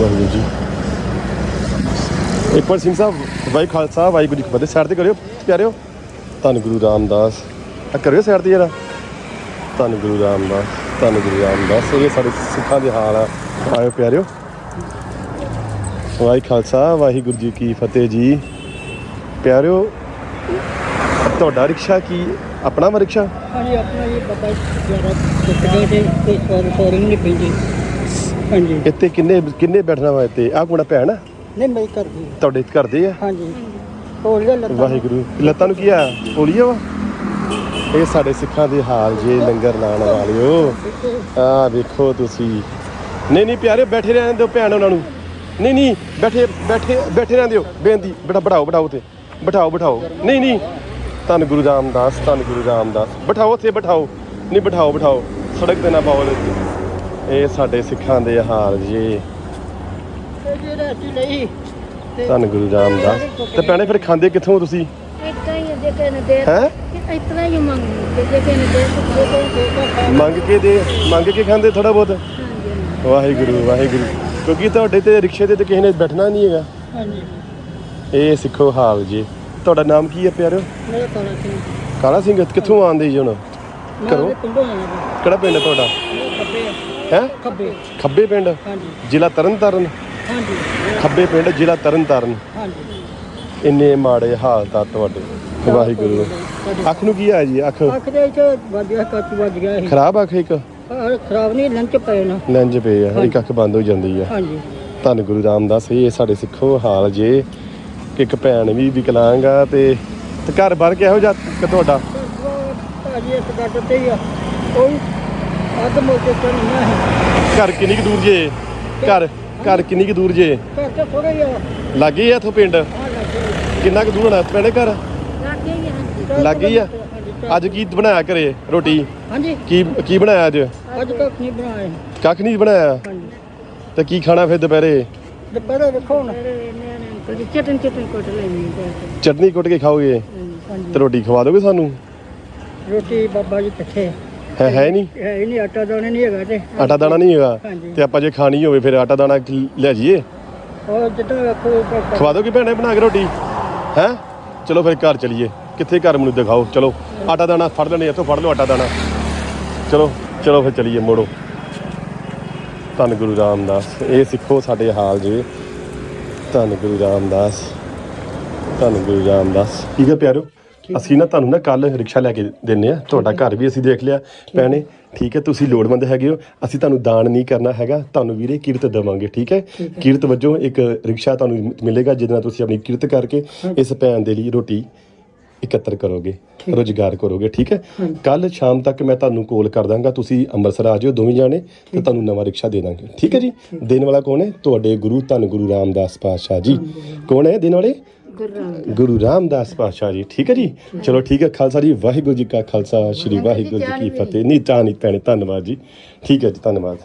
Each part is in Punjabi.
ਵਾਹਿਗੁਰੂ ਜੀ। ਇੱਕ ਵਾਰ ਸਿੰਘ ਸਾਹਿਬ, ਵਾਹਿ ਖਾਲਸਾ, ਵਾਹਿਗੁਰੂ ਜੀ ਕੀ ਫਤਿਹ। ਸਾਈਡ ਤੇ ਕਰਿਓ, ਪਿਆਰਿਓ। ਧੰਨ ਗੁਰੂ ਰਾਮਦਾਸ। ਆ ਕਰਿਓ ਸਾਈਡ ਤੇ ਜਰਾ। ਧੰਨ ਗੁਰੂ ਰਾਮਦਾਸ, ਧੰਨ ਗੁਰੂ ਰਾਮਦਾਸ। ਇਹ ਸਾਡੇ ਸਿੱਖਾਂ ਦੇ ਹਾਲ ਆ। ਆਇਓ ਪਿਆਰਿਓ। ਵਾਹਿ ਖਾਲਸਾ, ਵਾਹਿਗੁਰੂ ਜੀ ਕੀ ਫਤਿਹ ਜੀ। ਪਿਆਰਿਓ, ਤੁਹਾਡਾ ਰਿਕਸ਼ਾ ਕੀ, ਆਪਣਾ ਵਾ ਰਿਕਸ਼ਾ? ਹਾਂਜੀ, ਆਪਣਾ ਇਹ ਪਤਾ ਜ਼ਿਆਦਾ ਟੁੱਟਦੇ ਤੇ ਕੋਈ ਸੌਰ ਸੌਰਿੰਗ ਨਹੀਂ ਪੈਂਦੀ ਹਾਂਜੀ। ਇੱਥੇ ਕਿੰਨੇ ਕਿੰਨੇ ਬੈਠਣਾ ਵਾ ਇੱਥੇ? ਆਹ ਕੋਣਾ ਭੈਣ ਆ? ਨਹੀਂ ਮੈਂ ਕਰਦੀ ਤੁਹਾਡੇ ਘਰ ਦੇ ਆ? ਹਾਂਜੀ। ਹੋਲੀਆ ਲੱਤਾਂ ਵਾਹਿਗੁਰੂ। ਲੱਤਾਂ ਨੂੰ ਕੀ ਆ? ਪੋਲੀਓ ਵਾ? ਇਹ ਸਾਡੇ ਸਿੱਖਾਂ ਦੇ ਹਾਲ ਜੇ ਲੰਗਰ ਲਾਣ ਵਾਲਿਓ। ਆ ਵੇਖੋ ਤੁਸੀਂ। ਨਹੀਂ ਨਹੀਂ ਪਿਆਰੇ ਬੈਠੇ ਰਹਿਣ ਦਿਓ ਭੈਣ ਉਹਨਾਂ ਨੂੰ। ਨਹੀਂ ਨਹੀਂ ਬੈਠੇ ਬੈਠੇ ਬੈਠੇ ਰਹਿਣ ਦਿਓ। ਬੇਨਤੀ ਬੜਾ ਬਿਠਾਓ ਬਿਠਾਓ ਤੇ ਬਿਠਾਓ ਬਿਠਾਓ। ਨਹੀਂ ਨਹੀਂ। ਧੰਨ ਗੁਰੂ ਰਾਮਦਾਸ ਧੰਨ ਗੁਰੂ ਰਾਮਦਾਸ। ਬਿਠਾਓ ਉੱਥੇ ਬਿਠਾਓ। ਨਹੀਂ ਬਿਠਾਓ ਬਿਠਾਓ। ਸੜਕ ਤੇ ਨਾ ਪਾਓ ਇਹਦੇ ਉੱਤੇ। ਇਹ ਸਾਡੇ ਸਿੱਖਾਂ ਦੇ ਹਾਲ ਜੇ। ਜਿਹੜਾ ਅਸੀਂ ਲਈ ਤੇ ਧੰਨ ਗੁਰੂ ਰਾਮਦਾਸ ਤੇ ਭੈਣੇ ਫਿਰ ਖਾਂਦੇ ਕਿੱਥੋਂ ਤੁਸੀਂ? ਇਦਾਂ ਹੀ ਜੇ ਨੇ ਦੇ ਹੈ? ਇਤਨਾ ਹੀ ਮੰਗਦੇ ਜੇ ਦੇ ਕੋਈ ਮੰਗ ਕੇ ਦੇ ਮੰਗ ਕੇ ਖਾਂਦੇ ਥੋੜਾ ਬਹੁਤ? ਵਾਹਿਗੁਰੂ ਵਾਹਿਗੁਰੂ। ਕਿਉਂਕਿ ਤੁਹਾਡੇ ਤੇ ਰਿਕਸ਼ੇ ਤੇ ਤੇ ਕਿਸੇ ਨੇ ਬੈਠਣਾ ਨਹੀਂ ਹੈਗਾ। ਹਾਂਜੀ। ਇਹ ਸਿੱਖੋ ਹਾਲ ਜੀ। ਤੁਹਾਡਾ ਨਾਮ ਕੀ ਹੈ ਪਿਆਰਿਓ? ਮੇਰਾ ਕਾਲਾ ਸਿੰਘ। ਕਾਲਾ ਸਿੰਘ ਕਿੱਥੋਂ ਆਉਂਦੇ ਜੀ ਹੁਣ? ਜੀ। ਕਿਹੜਾ ਪਿੰਡ ਤੁਹਾਡਾ? ਹੈ? ਖੱਬੇ। ਖੱਬੇ ਪਿੰਡ? ਹਾਂਜੀ। ਜ਼ਿਲ੍ਹਾ ਤਰਨਤਾਰਨ? ਹਾਂਜੀ। ਖੱਬੇ ਪਿੰਡ ਜ਼ਿਲ੍ਹਾ ਤਰਨਤਾਰਨ। ਹਾਂਜੀ। ਇੰਨੇ ਮਾੜੇ ਹਾਲਤ ਆ ਤੁਹਾਡੇ। ਵਾਹਿਗੁਰੂ। ਅੱਖ ਨੂੰ ਕੀ ਆ ਜੀ ਅੱਖ? ਅੱਖ ਦੇ ਵਿੱਚ ਵੱਜ ਗਿਆ ਕੱਚ ਵੱਜ ਗਿਆ ਸੀ। ਖਰਾਬ ਅੱਖ ਇੱਕ? ਆਹ ਖਰਾਬ ਨਹੀਂ ਲੰਚ ਪਏ ਨਾ। ਲੈਂਜ ਪਏ ਆ ਇੱਕ ਅੱਖ ਬੰਦ ਹੋ ਜਾਂਦੀ ਆ। ਹਾਂਜੀ। ਧੰਨ ਗੁਰੂ ਰਾਮਦਾਸ ਇਹ ਸਾਡੇ ਸਿੱਖੋ ਹਾਲ ਜੇ। ਕਿ ਇੱਕ ਭੈਣ ਵੀ ਵਿਕਲਾਂਗ ਆ ਤੇ ਤੇ ਘਰ ਬਾਰ ਕਿਹੋ ਜਿਹਾ ਕਿ ਤੁਹਾਡਾ? ਭਾਜੀ ਇਸ ਗੱਡ ਤੇ ਹੀ ਆ। ਕੋਈ ਅੱਧ ਮੋਟੇ ਤੋਂ ਨਹੀਂ ਹੈ ਘਰ ਕਿੰਨੀ ਕੁ ਦੂਰ ਜੇ? ਘਰ ਘਰ ਕਿੰਨੀ ਕੁ ਦੂਰ ਜੇ? ਘਰ ਤੋਂ ਥੋੜਾ ਜਿਹਾ। ਲੱਗੇ ਆ ਇੱਥੋਂ ਪਿੰਡ? ਆ ਲੱਗੇ ਕਿੰਨਾ ਕੁ ਦੂਰ ਹੋਣਾ ਭੈਣੇ ਘਰ? ਲੱਗੇ ਹੀ ਆ, ਹਾਂਜੀ ਲੱਗ ਗਈ ਆ? ਹਾਂਜੀ ਅੱਜ ਕੀ ਬਣਾਇਆ ਘਰੇ ਰੋਟੀ? ਹਾਂਜੀ। ਕੀ ਕੀ ਬਣਾਇਆ ਅੱਜ? ਅੱਜ ਤੱਕ ਨਹੀਂ ਬਣਾਏ ਕੱਖ ਨਹੀਂ ਬਣਾਇਆ? ਹਾਂਜੀ। ਤੇ ਕੀ ਖਾਣਾ ਫਿਰ ਦੁਪਹਿਰੇ? ਦੁਪਹਿਰੇ ਵੇਖੋ ਹੁਣ। ਕੋਈ ਚਟਨ ਚਟਨ ਕੋਟ ਲੈਣੀ ਹੈ ਚਟਨੀ ਕੁੱਟ ਕੇ ਖਾਓਗੇ? ਹਾਂਜੀ। ਤੇ ਰੋਟੀ ਖਵਾ ਦੋਗੇ ਸਾਨੂੰ? ਰੋਟੀ ਬਾਬਾ ਜੀ ਕਿੱਥੇ ਹੈ ਹੈ ਨਹੀਂ? ਹੈ ਹੀ ਨਹੀਂ ਆਟਾ ਦਾਣਾ ਨਹੀਂ ਹੈਗਾ ਤੇ। ਆਟਾ ਦਾਣਾ ਨਹੀਂ ਹੈਗਾ? ਹਾਂਜੀ। ਤੇ ਆਪਾਂ ਜੇ ਖਾਣੀ ਹੋਵੇ ਫਿਰ ਆਟਾ ਦਾਣਾ ਕੀ ਲੈ ਜਾਈਏ? ਔਰ ਜਿੱਦਾਂ ਵੇਖੋ ਖਵਾ ਦੋਗੇ ਭੈਣੇ ਬਣਾ ਕੇ ਰੋਟੀ? ਹੈ? ਚਲੋ ਫਿਰ ਘਰ ਚਲੀਏ। ਕਿੱਥੇ ਘਰ ਮੈਨੂੰ ਦਿਖਾਓ? ਚਲੋ ਆਟਾ ਦਾਣਾ ਫੜ ਲੈਣੇ ਇੱਥੋਂ ਫੜ ਲਓ ਆਟਾ ਦਾਣਾ। ਚਲੋ ਚਲੋ ਫਿਰ ਚਲੀਏ ਮੋੜੋ। ਧੰਨ ਗੁਰੂ ਰਾਮਦਾਸ। ਇਹ ਸਿੱਖੋ ਸਾਡੇ ਹਾਲ ਜੇ। ਧੰਨ ਗੁਰੂ ਰਾਮਦਾਸ। ਧੰਨ ਗੁਰੂ ਰਾਮਦਾਸ। ਠੀਕ ਹੈ ਪਿਆਰੋ? ਅਸੀਂ ਨਾ ਤੁਹਾਨੂੰ ਨਾ ਕੱਲ ਰਿਕਸ਼ਾ ਲੈ ਕੇ ਦਿੰਨੇ ਆ ਤੁਹਾਡਾ ਘਰ ਵੀ ਅਸੀਂ ਦੇਖ ਲਿਆ। ਭੈਣੇ ਠੀਕ ਹੈ ਤੁਸੀਂ ਲੋੜਵੰਦ ਹੈਗੇ ਹੋ। ਅਸੀਂ ਤੁਹਾਨੂੰ ਦਾਨ ਨਹੀਂ ਕਰਨਾ ਹੈਗਾ। ਤੁਹਾਨੂੰ ਵੀਰੇ ਕਿਰਤ ਦੇਵਾਂਗੇ ਠੀਕ ਹੈ? ਕਿਰਤ ਵਜੋਂ ਇੱਕ ਰਿਕਸ਼ਾ ਤੁਹਾਨੂੰ ਮਿਲੇਗਾ ਜਿਹਦੇ ਨਾਲ ਤੁਸੀਂ ਆਪਣੀ ਕਿਰਤ ਕਰਕੇ ਇਸ ਭੈਣ ਦੇ ਲਈ ਰੋਟੀ ਇਕੱਤਰ ਕਰੋਗੇ ਰੋਜ਼ਗਾਰ ਕਰੋਗੇ ਠੀਕ ਹੈ? ਕੱਲ ਸ਼ਾਮ ਤੱਕ ਮੈਂ ਤੁਹਾਨੂੰ ਕਾਲ ਕਰ ਦਾਂਗਾ। ਤੁਸੀਂ ਅੰਮ੍ਰਿਤਸਰ ਆ ਜਿਓ ਦੋਵੇਂ ਜਾਣੇ ਤੇ ਤੁਹਾਨੂੰ ਨਵਾਂ ਰਿਕਸ਼ਾ ਦੇ ਦਾਂਗੇ। ਠੀਕ ਹੈ ਜੀ? ਦੇਣ ਵਾਲਾ ਕੌਣ ਹੈ? ਤੁਹਾਡੇ ਗੁਰੂ ਧੰਨ ਗੁਰੂ ਰਾਮਦਾਸ ਪਾਤਸ਼ਾਹ ਜੀ। ਕੌਣ ਹੈ ਦੇਣ ਵਾਲੇ? ਗੁਰੂ ਰਾਮ ਗੁਰੂ ਰਾਮਦਾਸ ਪਾਤਸ਼ਾਹ ਜੀ ਠੀਕ ਹੈ ਜੀ? ਚਲੋ ਠੀਕ ਹੈ ਖਾਲਸਾ ਜੀ ਵਾਹਿਗੁਰੂ ਜੀ ਕਾ ਖਾਲਸਾ ਸ੍ਰੀ ਵਾਹਿਗੁਰੂ ਜੀ ਕੀ ਫਤਿਹ। ਨਹੀਂ ਤਾਂ ਨਹੀਂ ਭੈਣੇ ਧੰਨਵਾਦ ਜੀ। ਠੀਕ ਹੈ ਜੀ ਧੰਨਵਾਦ।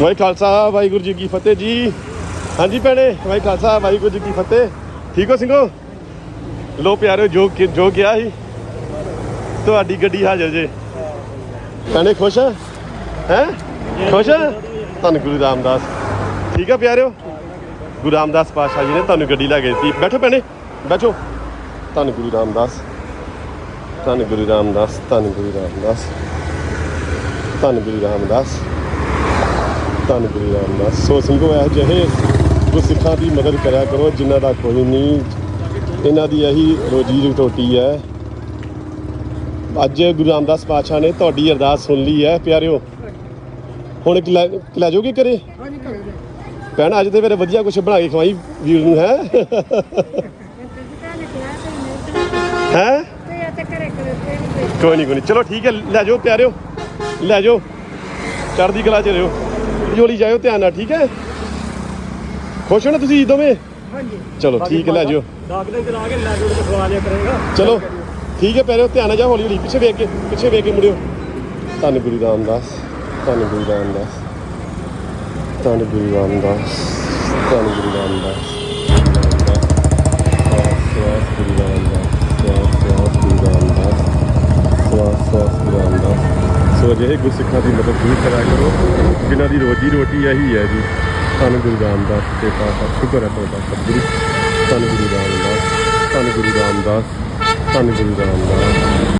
ਵਾਹਿ ਖਾਲਸਾ ਵਾਹਿਗੁਰੂ ਜੀ ਕੀ ਫਤਿਹ ਜੀ। ਹਾਂਜੀ ਭੈਣੇ ਵਾਹਿ ਖਾਲਸਾ ਵਾਹਿਗੁਰੂ ਜੀ ਕੀ ਫਤਿਹ। ਠੀਕ ਹੋ ਸਿੰਘੋ? ਲੋ ਪਿਆਰਿਓ ਜੋ ਜੋ ਗਿਆ ਸੀ ਤੁਹਾਡੀ ਗੱਡੀ ਹਾਜ਼ਰ ਜੇ। ਭੈਣੇ ਖੁਸ਼ ਹੈ ਹੈ? ਖੁਸ਼ ਹੈ ਧੰਨ ਗੁਰੂ ਰਾਮਦਾਸ। ਠੀਕ ਹੈ ਪਿਆਰਿਓ? ਗੁਰੂ ਰਾਮਦਾਸ ਪਾਤਸ਼ਾਹ ਜੀ ਨੇ ਤੁਹਾਨੂੰ ਗੱਡੀ ਲੈ ਗਏ ਸੀ ਬੈਠੋ ਭੈਣੇ, ਬੈਠੋ। ਧੰਨ ਗੁਰੂ ਰਾਮਦਾਸ, ਧੰਨ ਗੁਰੂ ਰਾਮਦਾਸ, ਧੰਨ ਗੁਰੂ ਰਾਮਦਾਸ, ਧੰਨ ਗੁਰੂ ਰਾਮਦਾਸ, ਧੰਨ ਗੁਰੂ ਰਾਮਦਾਸ। ਸੋ ਸਿੰਘੋ ਇਹ ਜਿਹੇ ਗੁਰਸਿੱਖਾਂ ਦੀ ਮਦਦ ਕਰਿਆ ਕਰੋ, ਜਿਨ੍ਹਾਂ ਦਾ ਕੋਈ ਨਹੀਂ। ਇਹਨਾਂ ਦੀ ਇਹੀ ਰੋਜੀ ਰੋਟੀ ਹੈ। ਅੱਜ ਗੁਰੂ ਰਾਮਦਾਸ ਪਾਤਸ਼ਾਹ ਨੇ ਤੁਹਾਡੀ ਅਰਦਾਸ ਸੁਣ ਲਈ ਹੈ, ਪਿਆਰਿਓ। ਹੁਣ ਲੈ ਲੈ ਜਾਓਗੇ ਘਰੇ? ਹਾਂਜੀ ਕਰ ਭੈਣ ਅੱਜ ਤੇ ਫਿਰ ਵਧੀਆ ਕੁਝ ਬਣਾ ਕੇ ਖਵਾਈ ਵੀਰ ਨੂੰ ਹੈ? ਹੈ? ਕੋਈ ਨਹੀਂ ਕੋਈ ਨਹੀਂ ਚਲੋ ਠੀਕ ਹੈ ਲੈ ਜਾਓ ਪਿਆਰਿਓ ਲੈ ਜਾਓ। ਚੜ੍ਹਦੀ ਕਲਾ ਚ ਰਹੋ। ਜੋਲੀ ਜਾਇਓ ਧਿਆਨ ਨਾਲ ਠੀਕ ਹੈ? ਖੁਸ਼ ਹੋ ਨਾ ਤੁਸੀਂ ਦੋਵੇਂ? ਹਾਂਜੀ। ਚਲੋ ਠੀਕ ਹੈ ਲੈ ਜਾਓ। ਦੇ ਚਲਾ ਕੇ ਲੈ ਕੇ ਖਵਾ ਲਿਆ ਕਰੇਗਾ। ਚਲੋ ਠੀਕ ਹੈ ਪਿਆਰਿਓ ਧਿਆਨ ਨਾਲ ਜਾ ਹੌਲੀ ਹੌਲੀ ਪਿੱਛੇ ਵੇਖ ਕੇ ਪਿੱਛੇ ਵੇਖ ਕੇ ਮੁੜਿਓ। ਧੰਨ ਗੁਰੂ ਰਾਮਦਾਸ ਧੰਨ ਗੁਰੂ ਰਾਮਦਾਸ। ਧੰਨ ਗੁਰੂ ਰਾਮਦਾਸ ਧੰਨ ਗੁਰੂ ਰਾਮਦਾਸ ਸਵਾਸ ਗੁਰੂ ਰਾਮਦਾਸ ਸਵਾਸ ਸਵਾਸ ਗੁਰੂ ਰਾਮਦਾਸ ਸਵਾਸ ਸਵਾਸ ਗੁਰੂ ਰਾਮਦਾਸ ਸੋ ਅਜਿਹੇ ਗੁਰਸਿੱਖਾਂ ਦੀ ਮਦਦ ਜ਼ਰੂਰ ਕਰਿਆ ਕਰੋ, ਜਿਨ੍ਹਾਂ ਦੀ ਰੋਜੀ ਰੋਟੀ ਇਹੀ ਹੈ ਜੀ। ਧੰਨ ਗੁਰੂ ਰਾਮਦਾਸ ਤੇ ਪਾਤਸ਼ਾਹ ਸ਼ੁਕਰ ਹੈ ਤੁਹਾਡਾ ਸਤਿਗੁਰੂ। ਧੰਨ ਗੁਰੂ ਰਾਮਦਾਸ ਧੰਨ ਗੁਰੂ ਰਾਮਦਾਸ ਧੰਨ ਗੁਰੂ ਰਾਮਦਾਸ